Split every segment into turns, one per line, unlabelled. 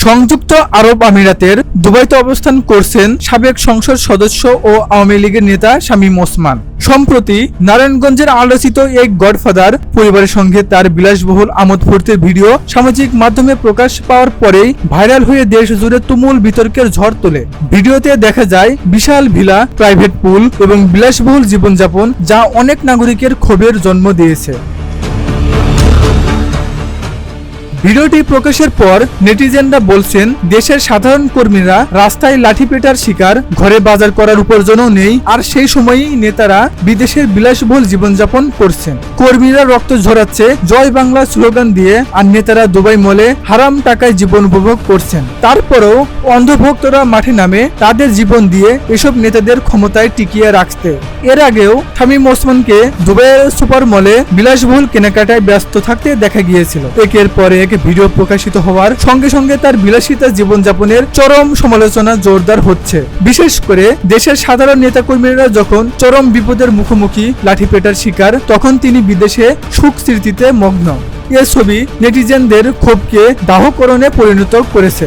সংযুক্ত আরব আমিরাতের দুবাইতে অবস্থান করছেন সাবেক সংসদ সদস্য ও আওয়ামী লীগের নেতা শামীম ওসমান। সম্প্রতি নারায়ণগঞ্জের আলোচিত এই গডফাদার পরিবারের সঙ্গে তার বিলাসবহুল আমোদ ফুর্তির ভিডিও সামাজিক মাধ্যমে প্রকাশ পাওয়ার পরেই ভাইরাল হয়ে দেশ জুড়ে তুমুল বিতর্কের ঝড় তোলে। ভিডিওতে দেখা যায় বিশাল ভিলা, প্রাইভেট পুল এবং বিলাসবহুল জীবনযাপন যা অনেক নাগরিকের ক্ষোভের জন্ম দিয়েছে। ভিডিওটি প্রকাশের পর নেটিজেনরা বলছেন, দেশের সাধারণ কর্মীরা রাস্তায় লাঠি পেটার শিকার, ঘরে বাজার করার উপার্জনও নেই, আর সেই সময়ই নেতারা বিদেশের বিলাসবহুল জীবনযাপন করছেন। কর্মীরা রক্ত ঝরাচ্ছে, জয় বাংলা স্লোগান দিয়ে, আর নেতারা দুবাই মলে হারাম টাকায় জীবন উপভোগ করছেন। তারপরেও অন্ধভক্তরা মাঠে নামে, তাদের জীবন দিয়ে এসব নেতাদের ক্ষমতায় টিকিয়ে রাখতে। এর আগেও শামীম ওসমানকে দুবাইয়ের সুপার মলে বিলাসবহুল কেনাকাটায় ব্যস্ত থাকতে দেখা গিয়েছিল। একের পরে এক ভিডিও প্রকাশিত হওয়ার সঙ্গে সঙ্গে তার বিলাসিতা জীবনযাপনের চরম সমালোচনা জোরদার হচ্ছে। বিশেষ করে দেশের সাধারণ নেতাকর্মীরা যখন চরম বিপদের মুখোমুখি লাঠি পেটার শিকার, তখন তিনি বিদেশে সুখ স্মৃতিতে মগ্ন। এ ছবি নেটিজেনদের ক্ষোভকে দাহকরণে পরিণত করেছে।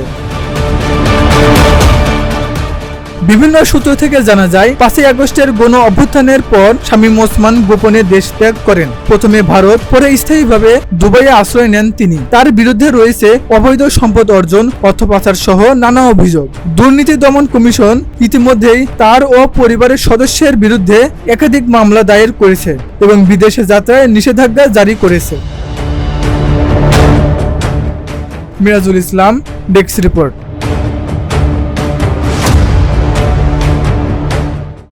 বিভিন্ন সূত্র থেকে জানা যায়, পাঁচই আগস্টের গণ অভ্যুত্থানের পর শামীম ওসমান গোপনে দেশ ত্যাগ করেন। প্রথমে ভারত, পরে স্থায়ীভাবে দুবাইয়ে আশ্রয় নেন তিনি। তার বিরুদ্ধে রয়েছে অবৈধ সম্পদ অর্জন অর্থ পাচার সহ নানা অভিযোগ। দুর্নীতি দমন কমিশন ইতিমধ্যেই তার ও পরিবারের সদস্যের বিরুদ্ধে একাধিক মামলা দায়ের করেছে এবং বিদেশে যাত্রায় নিষেধাজ্ঞা জারি করেছে। Mirajul Islam, desk report.